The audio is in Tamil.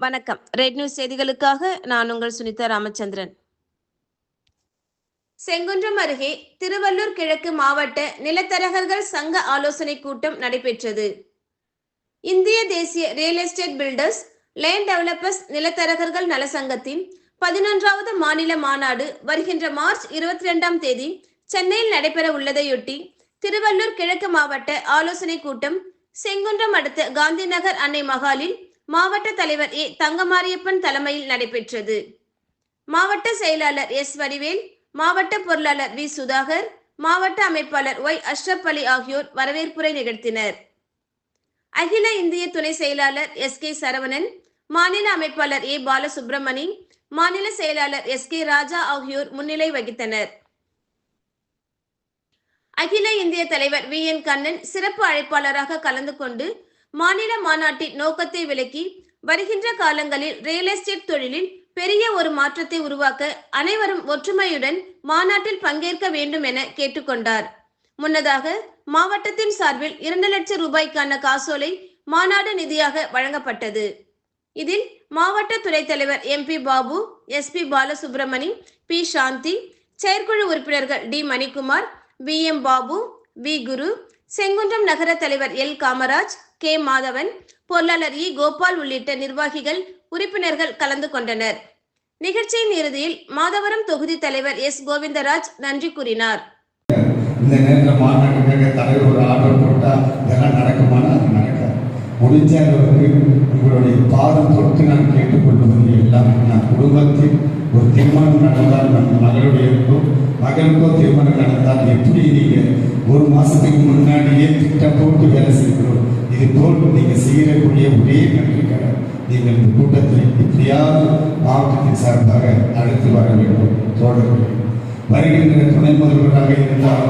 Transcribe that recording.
வணக்கம். ரெட் நியூஸ் செய்திகளுக்காக நான் உங்கள் சுனிதா ராமச்சந்திரன். செங்குன்றம் அருகே திருவள்ளூர் கிழக்கு மாவட்ட நிலத்தரகர்கள் சங்க ஆலோசனை கூட்டம் நடைபெற்றது. இந்திய தேசிய real estate builders land developers நிலத்தரகர்கள் நல சங்கத்தின் பதினொன்றாவது மாநில மாநாடு வருகின்ற மார்ச் இருபத்தி ரெண்டாம் தேதி சென்னையில் நடைபெற உள்ளதையொட்டி திருவள்ளூர் கிழக்கு மாவட்ட ஆலோசனை கூட்டம் செங்குன்றம் அடுத்த காந்தி நகர் அன்னை மகாலில் மாவட்ட தலைவர் ஏ. தங்கமாரியப்பன் தலைமையில் நடைபெற்றது. மாவட்ட செயலாளர் எஸ். வடிவேல் மாவட்ட பொருளாளர் வி. சுதாகர் மாவட்ட அமைப்பாளர் ஒய். அஷ்ரப் அலி ஆகியோர் வரவேற்புரை நிகழ்த்தினர். அகில இந்திய துணை செயலாளர் எஸ். கே. சரவணன் மாநில அமைப்பாளர் ஏ. பாலசுப்ரமணி மாநில செயலாளர் எஸ். கே. ராஜா ஆகியோர் முன்னிலை வகித்தனர். அகில இந்திய தலைவர் வி. என். கண்ணன் சிறப்பு அழைப்பாளராக கலந்து கொண்டு மாநில மாநாட்டின் நோக்கத்தை விளக்கி வருகின்ற காலங்களில் ரியல் எஸ்டேட் தொழிலில் பெரிய ஒரு மாற்றத்தை உருவாக்க அனைவரும் ஒற்றுமையுடன் மாநாட்டில் பங்கேற்க வேண்டும் என கேட்டுக்கொண்டார். முன்னதாக மாவட்டத்தின் சார்பில் இரண்டு லட்சம் ரூபாய்க்கான காசோலை மாநாடு நிதியாக வழங்கப்பட்டது. இதில் மாவட்ட துறை தலைவர் M P Babu S P Balasubramani P Shanthi செயற்குழு உறுப்பினர்கள் T Manikumar P M Babu V Guru Sengundram நகர தலைவர் எல் காமராஜ் கே மாதவன் பொருளாளர் இ. கோபால் உள்ளிட்ட நிர்வாகிகள் உறுப்பினர்கள் கலந்து கொண்டனர். நிகழ்ச்சியின் இறுதியில் மாதவரம் தொகுதி தலைவர் எஸ். கோவிந்தராஜ் நன்றி கூறினார். இந்த நேரத்தில் மாநாட்டுக்காக தலைவர் ஒரு ஆர்டர் போட்டால் இதெல்லாம் நடக்குமானா? அது நடக்காது. முடிஞ்ச அளவுக்கு உங்களுடைய பாதம் தொட்டு நான் கேட்டுக்கொள்வது எல்லாம். நான் குடும்பத்தில் ஒரு தீர்மானம் நடந்தால் நம் மகளுடையக்கோ மகளுக்கோ தீர்மானம் நடந்தால் எப்படி நீங்கள் ஒரு மாதத்துக்கு முன்னாடியே திட்டம் போட்டு வேலை செய்கிறோம்? இது போல் நீங்கள் செய்யக்கூடிய ஒரே நன்றி நீங்கள் இந்த கூட்டத்தில் இப்படியாவது மாவட்டத்தின் சார்பாக அழைத்து வர வேண்டும். தோழர்கள் வருகின்ற துணை முதல்வராக இருந்தால்